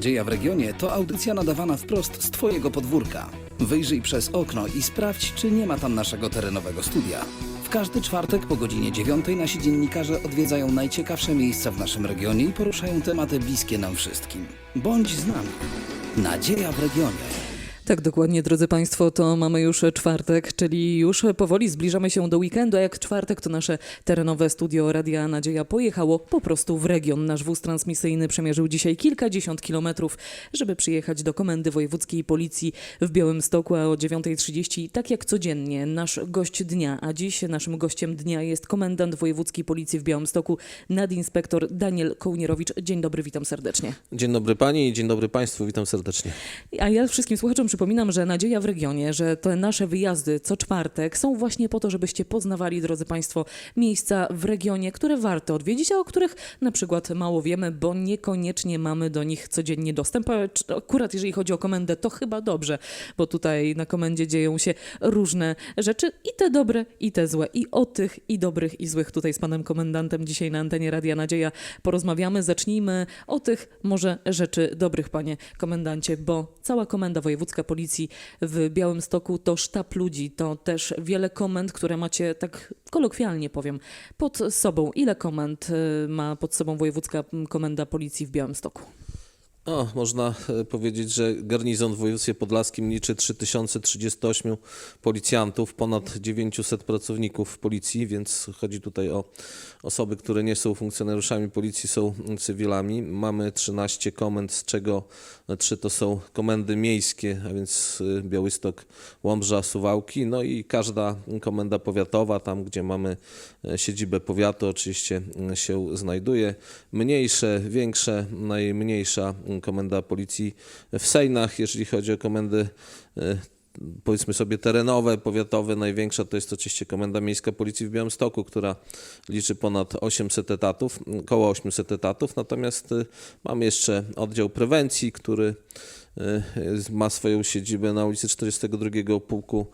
Nadzieja w regionie to audycja nadawana wprost z Twojego podwórka. Wyjrzyj przez okno i sprawdź, czy nie ma tam naszego terenowego studia. W każdy czwartek po godzinie 9 nasi dziennikarze odwiedzają najciekawsze miejsca w naszym regionie i poruszają tematy bliskie nam wszystkim. Bądź z nami. Nadzieja w regionie. Tak, dokładnie, drodzy Państwo, to mamy już czwartek, czyli już powoli zbliżamy się do weekendu, a jak czwartek to nasze terenowe studio Radia Nadzieja pojechało po prostu w region. Nasz wóz transmisyjny przemierzył dzisiaj kilkadziesiąt kilometrów, żeby przyjechać do Komendy Wojewódzkiej Policji w Białymstoku, a o 9.30, tak jak codziennie, nasz gość dnia, a dziś naszym gościem dnia jest komendant Wojewódzkiej Policji w Białymstoku, nadinspektor Daniel Kołnierowicz. Dzień dobry, witam serdecznie. Dzień dobry Pani i dzień dobry Państwu, witam serdecznie. A ja wszystkim słuchaczom przypominam, że nadzieja w regionie, że te nasze wyjazdy co czwartek są właśnie po to, żebyście poznawali, drodzy Państwo, miejsca w regionie, które warto odwiedzić, a o których na przykład mało wiemy, bo niekoniecznie mamy do nich codziennie dostęp. Akurat jeżeli chodzi o komendę, to chyba dobrze, bo tutaj na komendzie dzieją się różne rzeczy i te dobre, i te złe. I o tych, i dobrych, i złych tutaj z panem komendantem dzisiaj na antenie Radia Nadzieja porozmawiamy. Zacznijmy o tych może rzeczy dobrych, panie komendancie, bo cała komenda wojewódzka policji w Białymstoku to sztab ludzi, to też wiele komend, które macie tak kolokwialnie powiem pod sobą. Ile komend y, ma pod sobą wojewódzka komenda policji w Białymstoku? Można e, powiedzieć, że garnizon w województwie podlaskim liczy 3038 policjantów, ponad 900 pracowników policji, więc chodzi tutaj o osoby, które nie są funkcjonariuszami policji, są cywilami. Mamy 13 komend, z czego 3 to są komendy miejskie, a więc e, Białystok, Łomża, Suwałki, no i każda komenda powiatowa, tam gdzie mamy e, siedzibę powiatu, oczywiście e, się znajduje. Mniejsze, większe, najmniejsza komenda policji w Sejnach, jeżeli chodzi o komendy e, powiedzmy sobie terenowe, powiatowe, największa to jest oczywiście Komenda Miejska Policji w Białymstoku, która liczy ponad 800 etatów, około 800 etatów, natomiast y, mamy jeszcze oddział prewencji, który y, ma swoją siedzibę na ulicy 42 Pułku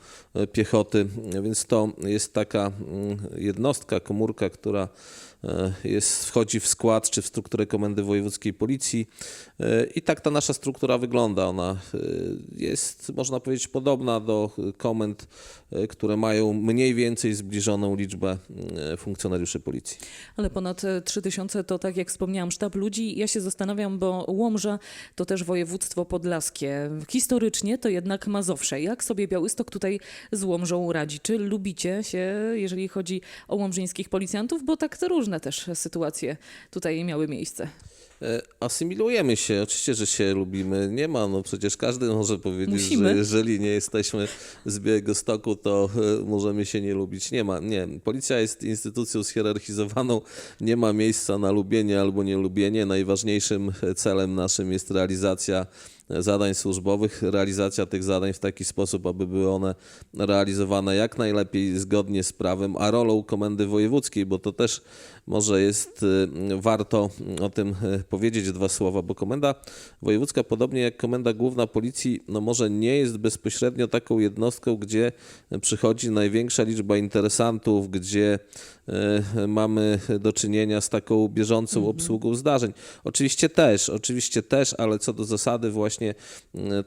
Piechoty, więc to jest taka jednostka, komórka, która jest, wchodzi w skład czy w strukturę Komendy Wojewódzkiej Policji y, i tak ta nasza struktura wygląda. Ona y, jest, można powiedzieć, podobna do komend, które mają mniej więcej zbliżoną liczbę funkcjonariuszy policji. Ale ponad e, 3000 to, tak jak wspomniałam, sztab ludzi. Ja się zastanawiam, bo Łomża to też województwo podlaskie. Historycznie to jednak Mazowsze. Jak sobie Białystok tutaj z Łomżą radzi? Czy lubicie się, jeżeli chodzi o łomżyńskich policjantów? Bo tak to różne też sytuacje tutaj miały miejsce. E, Asymilujemy się, oczywiście, że się lubimy. Nie ma, no przecież każdy może powiedzieć, Musimy. że jeżeli nie jesteśmy z Białegostoku, to e, możemy się nie lubić. Nie ma, nie. Policja jest instytucją schierarchizowaną, nie ma miejsca na lubienie albo nielubienie. Najważniejszym celem naszym jest realizacja zadań służbowych, realizacja tych zadań w taki sposób, aby były one realizowane jak najlepiej zgodnie z prawem, a rolą Komendy Wojewódzkiej, bo to też może jest y, warto o tym y, powiedzieć dwa słowa, bo Komenda Wojewódzka, podobnie jak Komenda Główna Policji, no może nie jest bezpośrednio taką jednostką, gdzie przychodzi największa liczba interesantów, gdzie y, mamy do czynienia z taką bieżącą obsługą zdarzeń. Oczywiście też, oczywiście też, ale co do zasady właśnie y,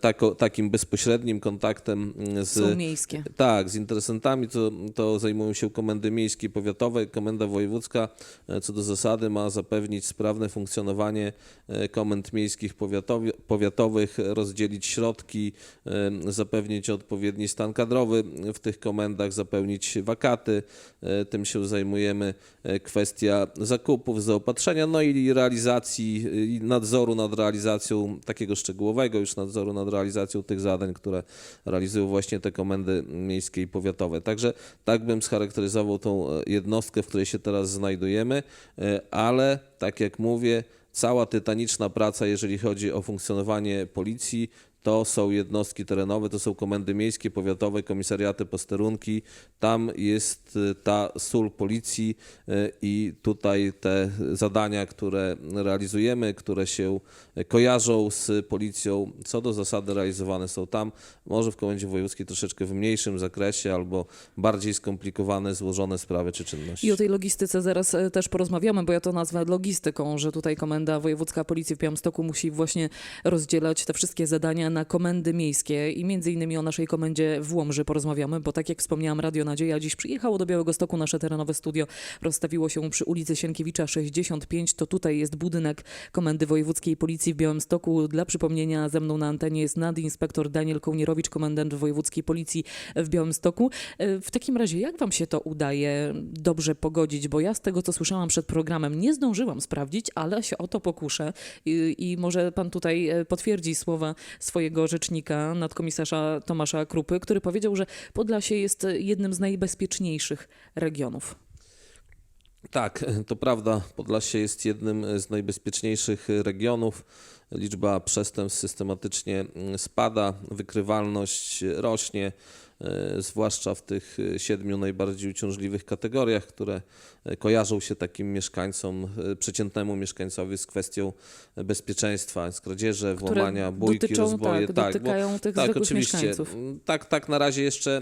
tako, takim bezpośrednim kontaktem y, z... Są miejskie. Tak, z interesantami to, to zajmują się komendy miejskie i powiatowe. Komenda wojewódzka e, co do zasady ma zapewnić sprawne funkcjonowanie e, komend miejskich powiatowi- powiatowych, rozdzielić środki, e, zapewnić odpowiedni stan kadrowy w tych komendach, zapełnić wakaty. E, Tym się zajmujemy. E, Kwestia zakupów, zaopatrzenia, no i realizacji e, i nadzoru nad realizacją takiego szczegółowego już nadzoru nad realizacją tych zadań, które realizują właśnie te komendy miejskie i powiatowe. Także tak bym scharakteryzował tą e, jednostkę, w której się teraz znajdujemy, e, ale tak jak mówię, cała tytaniczna praca, jeżeli chodzi o funkcjonowanie policji, to są jednostki terenowe, to są komendy miejskie, powiatowe, komisariaty, posterunki. Tam jest y, ta sól policji y, i tutaj te zadania, które realizujemy, które się kojarzą z policją, co do zasady realizowane są tam. Może w Komendzie Wojewódzkiej troszeczkę w mniejszym zakresie albo bardziej skomplikowane, złożone sprawy czy czynności. I o tej logistyce zaraz też porozmawiamy, bo ja to nazwę logistyką, że tutaj Komenda Wojewódzka Policji w Białymstoku musi właśnie rozdzielać te wszystkie zadania na komendy miejskie i między innymi o naszej komendzie w Łomży porozmawiamy, bo tak jak wspomniałam, Radio Nadzieja dziś przyjechało do Białego Stoku, nasze terenowe studio rozstawiło się przy ulicy Sienkiewicza 65, to tutaj jest budynek Komendy Wojewódzkiej Policji w Białymstoku. Dla przypomnienia ze mną na antenie jest nadinspektor Daniel Kołnierowicz, komendant Wojewódzkiej Policji w Białymstoku. E, W takim razie, jak wam się to udaje dobrze pogodzić? Bo ja z tego, co słyszałam przed programem, nie zdążyłam sprawdzić, ale się o to pokuszę i, i może pan tutaj e, potwierdzi słowa swojego rzecznika, nadkomisarza Tomasza Krupy, który powiedział, że Podlasie jest jednym z najbezpieczniejszych regionów. Tak, to prawda. Podlasie jest jednym z najbezpieczniejszych regionów. Liczba przestępstw systematycznie spada, wykrywalność rośnie, zwłaszcza w tych e, siedmiu najbardziej uciążliwych kategoriach, które e, kojarzą się takim mieszkańcom, e, przeciętnemu mieszkańcowi z kwestią bezpieczeństwa, z kradzieże, Które włamania, bójki, dotyczą, rozboje. tak, dotykają tych tak, oczywiście. mieszkańców. Tak, tak, na razie jeszcze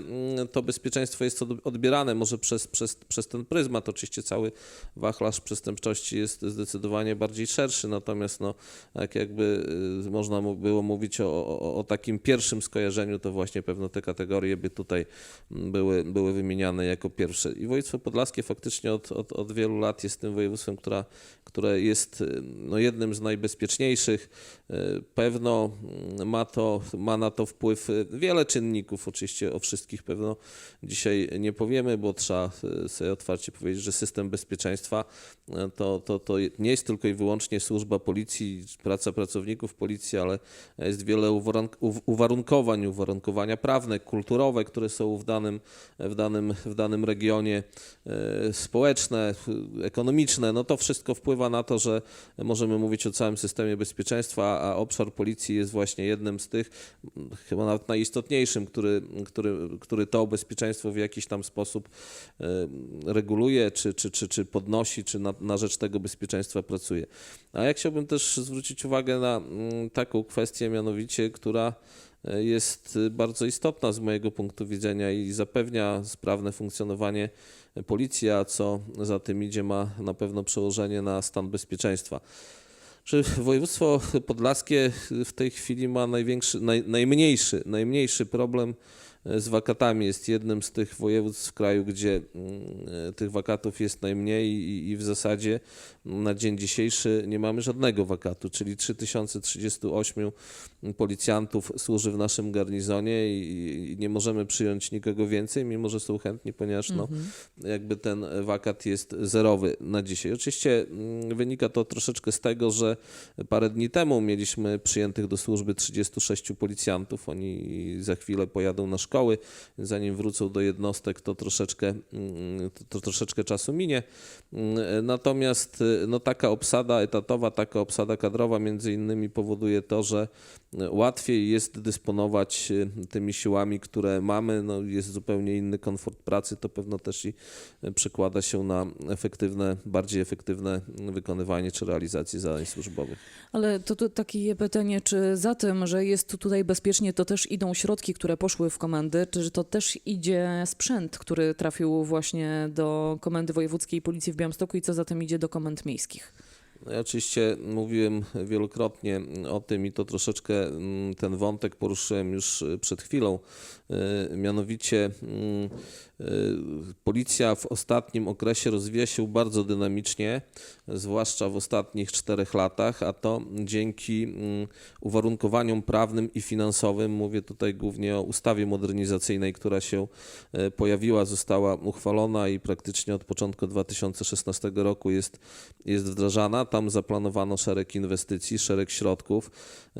to bezpieczeństwo jest od- odbierane może przez, przez, przez ten pryzmat. Oczywiście cały wachlarz przestępczości jest zdecydowanie bardziej szerszy, natomiast no, jak jakby można było mówić o, o, o takim pierwszym skojarzeniu, to właśnie pewno te kategorie tutaj były, były wymieniane jako pierwsze. I województwo podlaskie faktycznie od, od, od wielu lat jest tym województwem, która, które jest no, jednym z najbezpieczniejszych. Y, Pewno ma, to, ma na to wpływ y, wiele czynników, oczywiście o wszystkich pewno dzisiaj nie powiemy, bo trzeba y, sobie otwarcie powiedzieć, że system bezpieczeństwa to, to, to nie jest tylko i wyłącznie służba policji, praca pracowników policji, ale jest wiele uwarunk- uw- uwarunkowań, uwarunkowania prawne, kulturowe, które są w danym, w danym, w danym regionie, y, społeczne, ekonomiczne. No to wszystko wpływa na to, że możemy mówić o całym systemie bezpieczeństwa, a obszar policji jest właśnie jednym z tych, m, chyba nawet najistotniejszym, który, który, który to bezpieczeństwo w jakiś tam sposób e, reguluje, czy, czy, czy, czy podnosi, czy na, na rzecz tego bezpieczeństwa pracuje. A ja chciałbym też zwrócić uwagę na mm, taką kwestię, mianowicie, która e, jest bardzo istotna z mojego punktu widzenia i zapewnia sprawne funkcjonowanie policji, a co za tym idzie, ma na pewno przełożenie na stan bezpieczeństwa. Czy województwo podlaskie w tej chwili ma największy, naj, najmniejszy, najmniejszy problem z wakatami. Jest jednym z tych województw w kraju, gdzie mm, e, tych wakatów jest najmniej i, i w zasadzie na dzień dzisiejszy nie mamy żadnego wakatu, czyli 3038 policjantów służy w naszym garnizonie i, i nie możemy przyjąć nikogo więcej, mimo że są chętni, ponieważ no, jakby ten wakat jest zerowy na dzisiaj. Oczywiście mm, wynika to troszeczkę z tego, że parę dni temu mieliśmy przyjętych do służby 36 policjantów. Oni za chwilę pojadą na szkoły. Zanim wrócą do jednostek, to troszeczkę, mm, to, troszeczkę czasu minie. Mm, Natomiast y, no, taka obsada etatowa, taka obsada kadrowa między innymi powoduje to, że y, łatwiej jest dysponować y, tymi siłami, które mamy. No, jest zupełnie inny komfort pracy. To pewno też i przekłada się na efektywne, bardziej efektywne wykonywanie czy realizację zadań służbowych. Ale to, to takie pytanie, czy za tym, że jest tu tutaj bezpiecznie, to też idą środki, które poszły w komendy, czy to też idzie sprzęt, który trafił właśnie do Komendy Wojewódzkiej Policji w Białymstoku i co za tym idzie do komend miejskich? No Ja oczywiście mówiłem wielokrotnie o tym i to troszeczkę mm, ten wątek poruszyłem już y, przed chwilą. Y, Mianowicie mm, y, policja w ostatnim okresie rozwija się bardzo dynamicznie, zwłaszcza w ostatnich czterech latach, a to dzięki mm, uwarunkowaniom prawnym i finansowym. Mówię tutaj głównie o ustawie modernizacyjnej, która się pojawiła, została uchwalona i praktycznie od początku 2016 roku jest, jest wdrażana. Ta tam zaplanowano szereg inwestycji, szereg środków.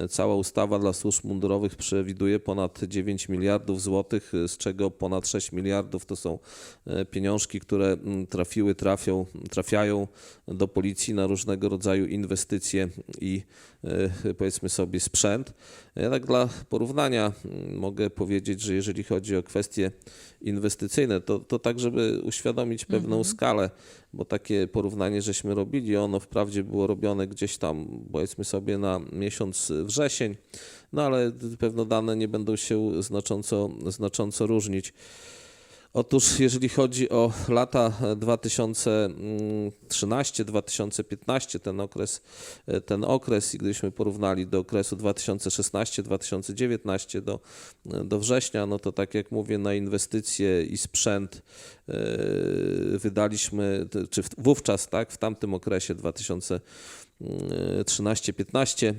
Cała ustawa dla służb mundurowych przewiduje ponad 9 miliardów złotych, z czego ponad 6 miliardów to są e, pieniążki, które mm, trafiły, trafią, trafiają do policji na różnego rodzaju inwestycje i e, powiedzmy sobie sprzęt. Ja tak dla porównania mm, mogę powiedzieć, że jeżeli chodzi o kwestie inwestycyjne, to, to tak, żeby uświadomić pewną skalę, bo takie porównanie żeśmy robili, ono wprawdzie było robione gdzieś tam, powiedzmy sobie, na miesiąc wrzesień, no ale pewno dane nie będą się znacząco, znacząco różnić. Otóż jeżeli chodzi o lata 2013-2015, ten okres, ten okres i gdybyśmy porównali do okresu 2016-2019 do, do września, no to tak jak mówię, na inwestycje i sprzęt e, wydaliśmy, czy wówczas, tak, w tamtym okresie 2000 13-15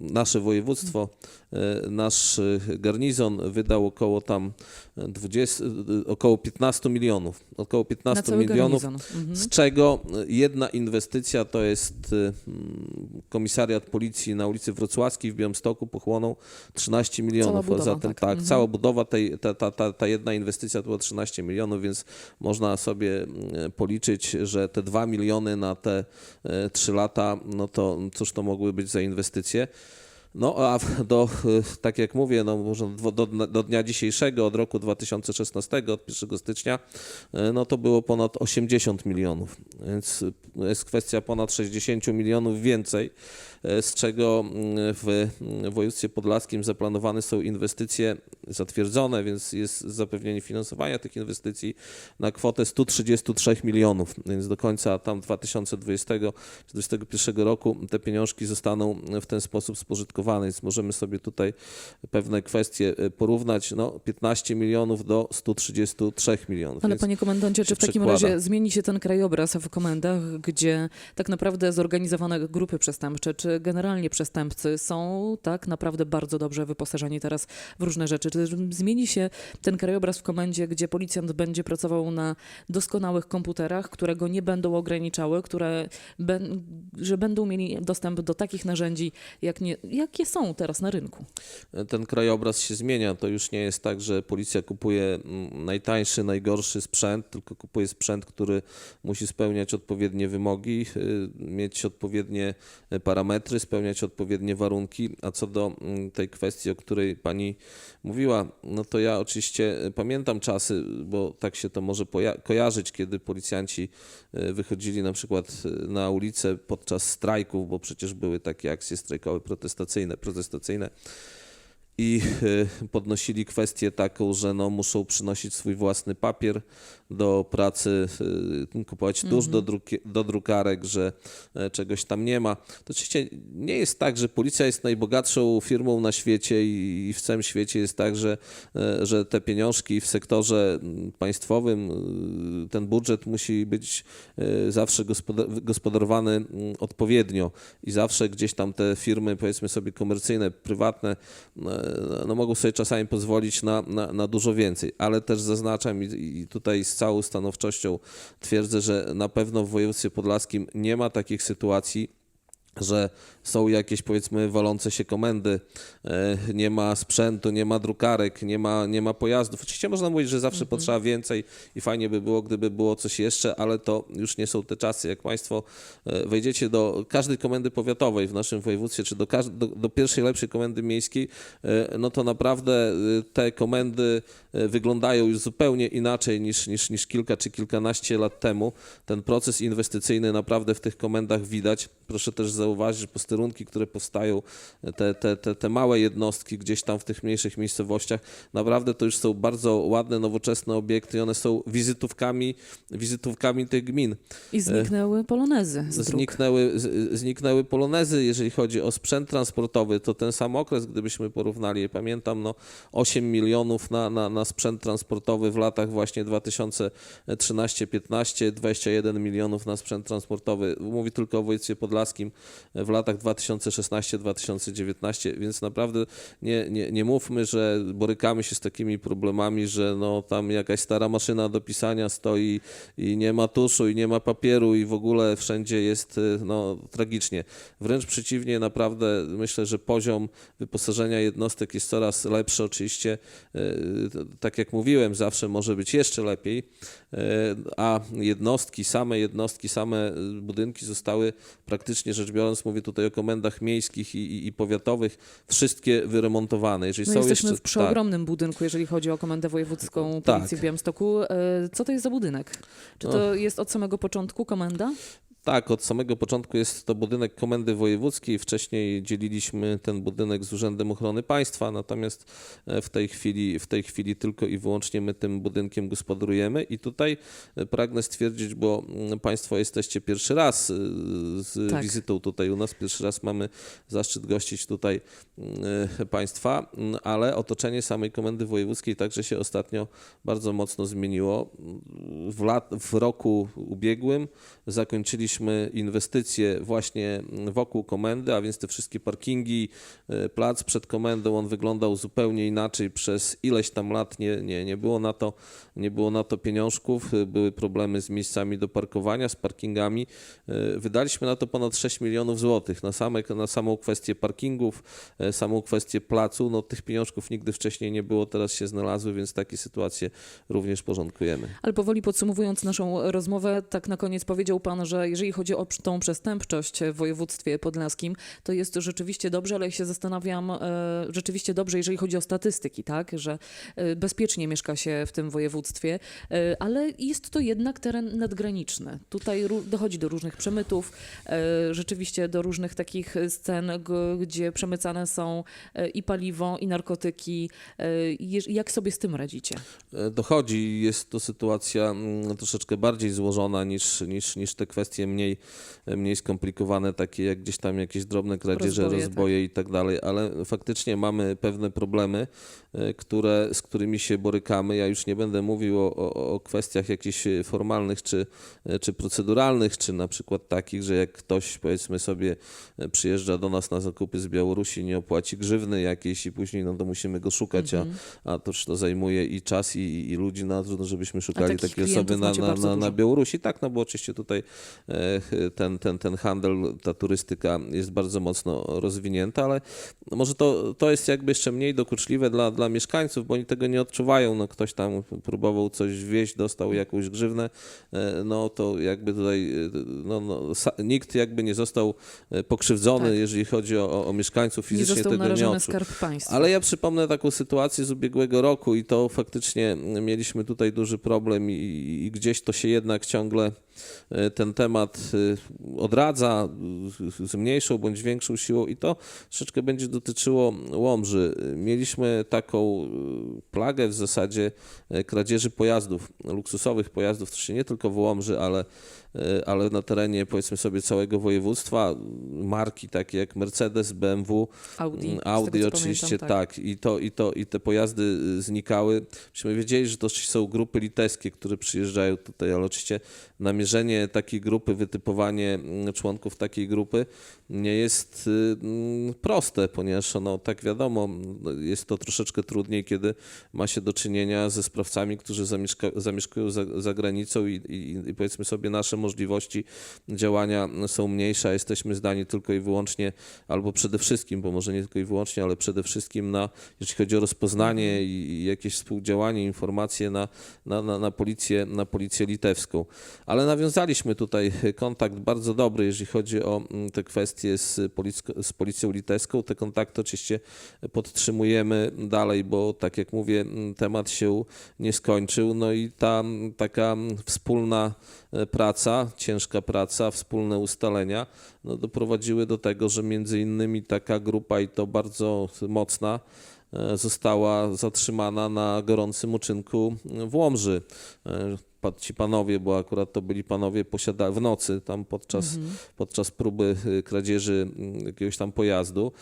nasze województwo, e, nasz e, garnizon wydał około tam 20, e, około 15 milionów. Około Na 15 cały milionów. Mhm. z czego jedna inwestycja to jest mm, komisariat policji na ulicy Wrocławskiej w Białymstoku pochłonął 13 milionów. budowa, Zatem tak. tak, Mhm. cała budowa tej, ta, ta, ta, ta jedna inwestycja to było 13 milionów, więc można sobie mm, policzyć, że te 2 miliony na te 3 lata, no to cóż to mogły być za inwestycje. No a do, tak jak mówię, no może do, do, dnia dzisiejszego, od roku 2016, od 1 stycznia, y, no to było ponad 80 milionów, więc y, jest kwestia ponad 60 milionów więcej, y, z czego y, w y, województwie podlaskim zaplanowane są inwestycje zatwierdzone, więc jest zapewnienie finansowania tych inwestycji na kwotę 133 milionów, więc do końca tam 2020-2021 roku te pieniążki zostaną w ten sposób spożytkowane, więc możemy sobie tutaj pewne kwestie e, porównać, no 15 milionów do 133 milionów. Ale panie komendancie, czy w takim przekłada. razie zmieni się ten krajobraz w komendach, gdzie tak naprawdę zorganizowane grupy przestępcze, czy generalnie przestępcy są tak naprawdę bardzo dobrze wyposażeni teraz w różne rzeczy? Czy zmieni się ten krajobraz w komendzie, gdzie policjant będzie pracował na doskonałych komputerach, które go nie będą ograniczały, które że będą mieli dostęp do takich narzędzi, jak nie, jakie są teraz na rynku? ten krajobraz się zmienia. To już nie jest tak, że policja kupuje mm, najtańszy, najgorszy sprzęt, tylko kupuje sprzęt, który musi spełniać odpowiednie wymogi, y, mieć odpowiednie y, parametry, spełniać odpowiednie warunki. A co do mm, tej kwestii, o której pani mówiła, no to ja oczywiście y, pamiętam czasy, bo tak się to może kojarzyć, kiedy policjanci wychodzili na przykład na ulicę podczas strajków, bo przecież były takie akcje strajkowe protestacyjne, protestacyjne i y, podnosili kwestię taką, że no, muszą przynosić swój własny papier do pracy, y, kupować tusz do, druki, do drukarek, że e, czegoś tam nie ma. To oczywiście nie jest tak, że policja jest najbogatszą firmą na świecie i, w całym świecie jest tak, że, e, że te pieniążki w sektorze mm, państwowym, ten budżet musi być e, zawsze gospoda- gospodarowany mm, odpowiednio i zawsze gdzieś tam te firmy, powiedzmy sobie komercyjne, prywatne, e, no, mogą sobie czasami pozwolić na, na, na dużo więcej, ale też zaznaczam i, i tutaj z całą stanowczością twierdzę, że na pewno w województwie podlaskim nie ma takich sytuacji, że są jakieś powiedzmy walące się komendy, e, nie ma sprzętu, nie ma drukarek, nie ma, nie ma pojazdów. Oczywiście można mówić, że zawsze potrzeba więcej i fajnie by było, gdyby było coś jeszcze, ale to już nie są te czasy. Jak Państwo e, wejdziecie do każdej komendy powiatowej w naszym województwie, czy do, do, do pierwszej lepszej komendy miejskiej, e, no to naprawdę te komendy wyglądają już zupełnie inaczej niż, niż, niż kilka czy kilkanaście lat temu. Ten proces inwestycyjny naprawdę w tych komendach widać. Proszę też zauważyć, że posterunki, które powstają, te, te, te, te małe jednostki gdzieś tam w tych mniejszych miejscowościach, naprawdę to już są bardzo ładne, nowoczesne obiekty i one są wizytówkami, wizytówkami tych gmin. I zniknęły polonezy z dróg. Zniknęły, z- zniknęły polonezy, jeżeli chodzi o sprzęt transportowy, to ten sam okres, gdybyśmy porównali, pamiętam, no 8 milionów na, na, na sprzęt transportowy w latach właśnie 2013-15, 21 milionów na sprzęt transportowy, mówi tylko o województwie podlaskim, w latach 2016-2019, więc naprawdę nie, nie, nie mówmy, że borykamy się z takimi problemami, że no, tam jakaś stara maszyna do pisania stoi i nie ma tuszu i nie ma papieru i w ogóle wszędzie jest y, no, tragicznie. Wręcz przeciwnie, naprawdę myślę, że poziom wyposażenia jednostek jest coraz lepszy. Oczywiście, y, tak jak mówiłem, zawsze może być jeszcze lepiej, y, a jednostki, same jednostki, same budynki zostały praktycznie rzecz biorąc, mówię tutaj o komendach miejskich i, i, i powiatowych, wszystkie wyremontowane. Jeżeli No są jesteśmy jeszcze, w przeogromnym budynku, jeżeli chodzi o Komendę Wojewódzką Tak. Policji w Białymstoku. E, Co to jest za budynek? Czy No. to jest od samego początku komenda? Tak, od samego początku jest to budynek Komendy Wojewódzkiej. Wcześniej dzieliliśmy ten budynek z Urzędem Ochrony Państwa, natomiast e, w tej chwili, w tej chwili tylko i wyłącznie my tym budynkiem gospodarujemy. I tutaj e, pragnę stwierdzić, bo mm, Państwo jesteście pierwszy raz e, z Tak. wizytą tutaj u nas, pierwszy raz mamy zaszczyt gościć tutaj Państwa, mm, ale otoczenie samej Komendy Wojewódzkiej także się ostatnio bardzo mocno zmieniło. W, lat, w roku ubiegłym zakończyliśmy inwestycje właśnie wokół komendy, a więc te wszystkie parkingi, e, plac przed komendą, on wyglądał zupełnie inaczej przez ileś tam lat, nie, nie, nie, było, na to, nie było na to pieniążków, e, były problemy z miejscami do parkowania, z parkingami. E, Wydaliśmy na to ponad 6 milionów złotych, na, na samą kwestię parkingów, samą kwestię placu, no tych pieniążków nigdy wcześniej nie było, teraz się znalazły, więc takie sytuacje również porządkujemy. Ale powoli podsumowując naszą rozmowę, tak na koniec powiedział Pan, że jeżeli chodzi o tą przestępczość w województwie podlaskim, to jest rzeczywiście dobrze, ale ja się zastanawiam, e, rzeczywiście dobrze, jeżeli chodzi o statystyki, tak, że e, bezpiecznie mieszka się w tym województwie, e, ale jest to jednak teren nadgraniczny. Tutaj dochodzi do różnych przemytów, rzeczywiście do różnych takich scen, gdzie przemycane są i paliwo, i narkotyki. Jak sobie z tym radzicie? Dochodzi. Jest to sytuacja mm, troszeczkę bardziej złożona niż, niż, niż te kwestie mniej, mniej skomplikowane, takie jak gdzieś tam jakieieś drobne kradzieże, Rozboje, rozboje, tak. i tak dalej, ale faktycznie mamy pewne problemy, e, które, z którymi się borykamy. Ja już nie będę mówił o, o, o kwestiach jakichś formalnych czy, e, czy proceduralnych, czy na przykład takich, że jak ktoś powiedzmy sobie e, przyjeżdża do nas na zakupy z Białorusi, nie opłaci grzywny jakiejś i później no to musimy go szukać, Mhm. a, a to już to zajmuje i czas i, i, ludzi na to, no, żebyśmy szukali klientów osoby na, na, na, na. Białorusi. Tak, no bo oczywiście tutaj ten, ten, ten handel, ta turystyka jest bardzo mocno rozwinięta, ale może to, to jest jakby jeszcze mniej dokuczliwe dla, dla mieszkańców, bo oni tego nie odczuwają. No, ktoś tam próbował coś wieść, dostał jakąś grzywnę, e, no to jakby tutaj e, no, no, nikt jakby nie został e, pokrzywdzony, Tak. jeżeli chodzi o, o, mieszkańców Nie fizycznie został tego nie odczuł. Ale ja przypomnę taką sytuację z ubiegłego roku i to faktycznie mieliśmy tutaj duży problem i, i gdzieś to się jednak ciągle e, ten temat e, odradza z- z mniejszą bądź większą siłą i to troszeczkę będzie dotyczyło Łomży. Mieliśmy taką e, plagę w zasadzie e, kradzieży pojazdów, luksusowych pojazdów, to się nie tylko w Łomży, ale e, ale na terenie powiedzmy sobie całego województwa marki takie jak Mercedes, BMW, Audi, Audi tego, oczywiście pamiętam, tak. I, to, i, to, i te pojazdy y, znikały. Myśmy wiedzieli, że to są grupy litewskie, które przyjeżdżają tutaj, ale oczywiście namierzenie takiej grupy, wytypowanie mm, członków takiej grupy nie jest y, mm, proste, ponieważ no, tak wiadomo, jest to troszeczkę trudniej, kiedy ma się do czynienia ze sprawcami, którzy zamieszka, zamieszkują za, za granicą i, i, i powiedzmy sobie nasze możliwości działania są mniejsze, jesteśmy zdani tylko i wyłącznie, albo przede wszystkim, bo może nie tylko i wyłącznie, ale przede wszystkim na, jeśli chodzi o rozpoznanie i, i jakieś współdziałanie, informacje na, na, na, na, policję, na policję litewską. Ale nawiązaliśmy tutaj kontakt bardzo dobry, jeżeli chodzi o mm, te kwestie z, z policją litewską. Te kontakty oczywiście podtrzymujemy dalej, bo tak jak mówię, mm, temat się nie skończył. No i ta mm, taka wspólna praca, ciężka praca, wspólne ustalenia no, doprowadziły do tego, że między innymi taka grupa i to bardzo mocna e, została zatrzymana na gorącym uczynku w Łomży. E, Ci panowie, bo akurat to byli panowie posiada w nocy tam podczas, podczas próby y, kradzieży mm, jakiegoś tam pojazdu.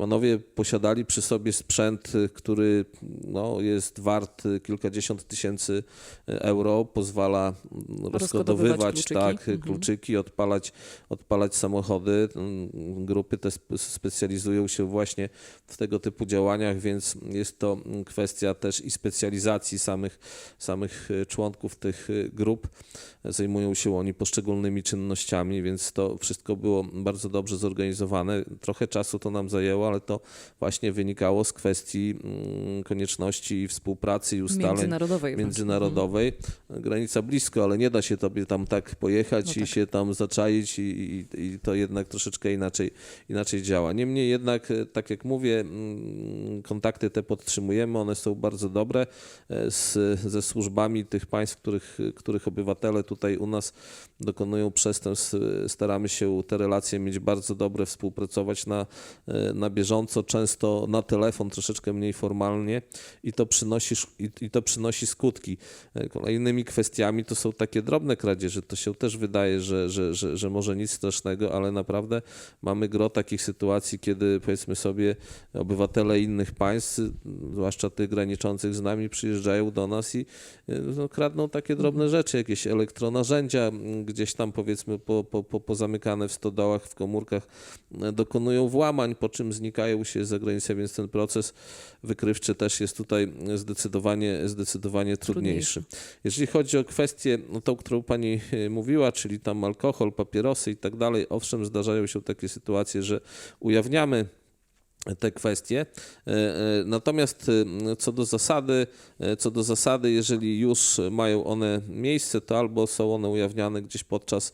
Panowie posiadali przy sobie sprzęt, y, który no, jest wart y, kilkadziesiąt tysięcy y, euro, pozwala mm, rozkodowywać kluczyki. tak, Mhm. kluczyki, odpalać, odpalać samochody. Mm, Grupy te sp- specjalizują się właśnie w tego typu działaniach, więc jest to mm, kwestia też i specjalizacji samych, samych członków tych grup. Zajmują się oni poszczególnymi czynnościami, więc to wszystko było bardzo dobrze zorganizowane. Trochę czasu to nam zajęło, ale to właśnie wynikało z kwestii mm, konieczności współpracy i ustaleń Międzynarodowej międzynarodowej. Granica blisko, ale nie da się tobie tam tak pojechać No i tak. się tam zaczaić i, i, i to jednak troszeczkę inaczej, inaczej działa. Niemniej jednak, e, tak jak mówię, mm, kontakty te podtrzymujemy, one są bardzo dobre e, z, ze służbami tych państw, których, których obywatele tutaj u nas dokonują przestępstw. E, Staramy się te relacje mieć bardzo dobre, współpracować na, e, na bieżąco, często na telefon, troszeczkę mniej formalnie i to przynosi, i, to przynosi skutki. E, Kolejnymi kwestiami to są takie drobne kradzieże. To się też wydaje, że, że, że, że może nic strasznego, ale naprawdę mamy gro takich sytuacji, kiedy powiedzmy sobie obywatele innych państw, zwłaszcza tych graniczących z nami, przyjeżdżają do nas i y, no, kradną takie drobne rzeczy, jakieś elektronarzędzia, m, gdzieś tam powiedzmy po, po, po, pozamykane w stodołach, w komórkach, y, dokonują włamań, po czym znikają się za granicę, więc ten proces wykrywczy też jest tutaj zdecydowanie, zdecydowanie trudniejszy. Jeżeli chodzi o kwestię, no, tą, którą pani e, mówiła, czyli tam alkohol, papierosy i tak dalej, owszem, zdarzają się takie sytuacje, że ujawniamy te kwestie. E, e, Natomiast co do zasady, co do zasady, jeżeli już mają one miejsce, to albo są one ujawniane gdzieś podczas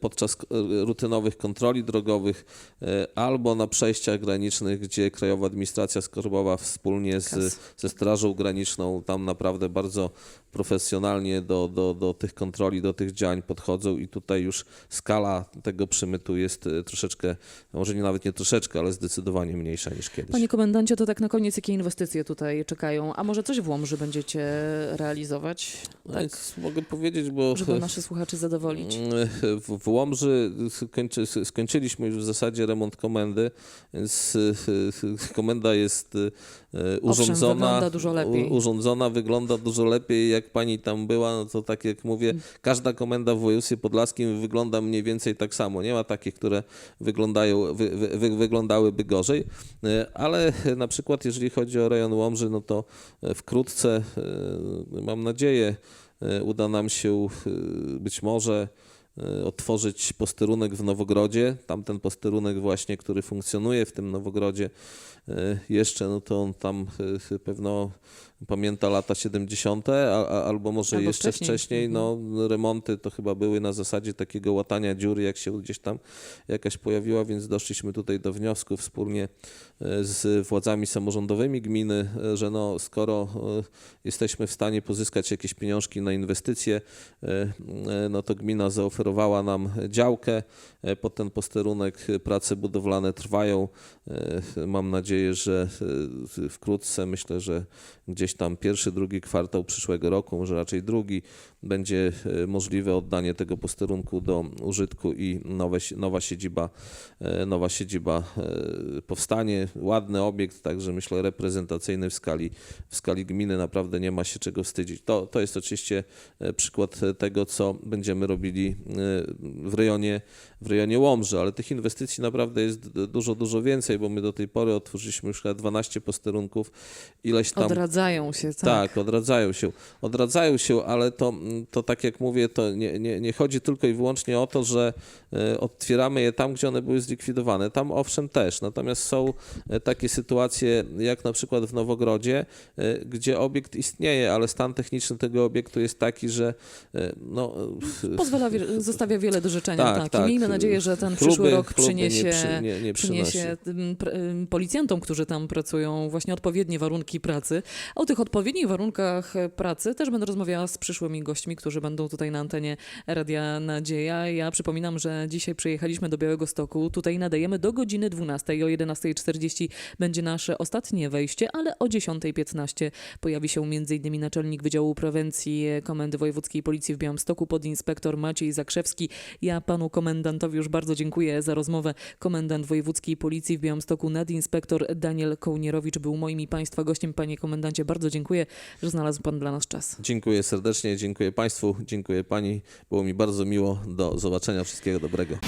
podczas k- rutynowych kontroli drogowych e, albo na przejściach granicznych, gdzie Krajowa Administracja Skarbowa wspólnie z, ze Strażą Graniczną tam naprawdę bardzo profesjonalnie do, do, do tych kontroli, do tych działań podchodzą i tutaj już skala tego przemytu jest e, troszeczkę, może nie nawet nie troszeczkę, ale zdecydowanie mniejsza niż kiedyś. Panie komendancie, to tak na koniec, jakie inwestycje tutaj czekają? A może coś w Łomży będziecie realizować, No Więc mogę powiedzieć, bo żeby naszych słuchaczy zadowolić? w, w Łomży skończy, skończyliśmy już w zasadzie remont komendy, więc komenda jest e, urządzona. wygląda dużo lepiej. Urządzona, wygląda dużo lepiej. Jak pani tam była, no to tak jak mówię, każda komenda w województwie podlaskim wygląda mniej więcej tak samo. Nie ma takich, które wyglądają, wy, wy, wy, wyglądałyby gorzej, E, ale na przykład jeżeli chodzi o rejon Łomży, no to e, wkrótce, e, mam nadzieję, uda nam się być może otworzyć posterunek w Nowogrodzie. Tamten posterunek właśnie, który funkcjonuje w tym Nowogrodzie jeszcze, no to on tam pewno pamięta lata 70., a, a, albo może Albo jeszcze wcześniej. wcześniej. No, remonty to chyba były na zasadzie takiego łatania dziury, jak się gdzieś tam jakaś pojawiła, więc doszliśmy tutaj do wniosku wspólnie e, z władzami samorządowymi gminy, e, że no, skoro e, jesteśmy w stanie pozyskać jakieś pieniążki na inwestycje, no to gmina zaoferowała nam działkę pod ten posterunek. Prace budowlane trwają. Mam nadzieję, że wkrótce, myślę, że gdzieś tam pierwszy, drugi kwartał przyszłego roku, może raczej drugi, będzie e, możliwe oddanie tego posterunku do użytku i nowe, nowa siedziba, e, nowa siedziba e, powstanie. Ładny obiekt, także myślę reprezentacyjny w skali, w skali gminy. Naprawdę nie ma się czego wstydzić. To, to jest oczywiście przykład tego, co będziemy robili w rejonie, w rejonie Łomży, ale tych inwestycji naprawdę jest dużo, dużo więcej, bo my do tej pory otworzyliśmy już chyba 12 posterunków, ileś tam... Odradzają się, tak. Tak, odradzają się. Odradzają się, ale to, to tak jak mówię, to nie, nie, nie chodzi tylko i wyłącznie o to, że e, otwieramy je tam, gdzie one były zlikwidowane. Tam owszem też, natomiast są e, takie sytuacje, jak na przykład w Nowogrodzie, e, gdzie obiekt istnieje, ale stan techniczny tego obiektu jest taki, że e, no, Pozwala, zostawia wiele do życzenia. Tak, Tak, tak. Miejmy nadzieję, że ten Chluby- przyszły rok nie przyniesie, przy- nie- nie przyniesie policjantom, którzy tam pracują, właśnie odpowiednie warunki pracy. O tych odpowiednich warunkach e, pracy też będę rozmawiała z przyszłymi gośćmi, którzy będą tutaj na antenie Radia Nadzieja. Ja przypominam, że dzisiaj przyjechaliśmy do Białego Stoku. Tutaj nadajemy do godziny 12. O 11.40 będzie nasze ostatnie wejście, ale o 10.15 pojawi się m.in. naczelnik Wydziału Prewencji Komendy Wojewódzkiej Policji w Białymstoku, podinspektor Maciej Zakrzewski. Ja panu komendantowi już bardzo dziękuję za rozmowę. Komendant Wojewódzkiej Policji w Białymstoku, nadinspektor Daniel Kołnierowicz był moim i państwa gościem. Panie komendancie, bardzo dziękuję, że znalazł pan dla nas czas. Dziękuję serdecznie, dziękuję Państwu, dziękuję Pani. Było mi bardzo miło. Do zobaczenia. Wszystkiego dobrego.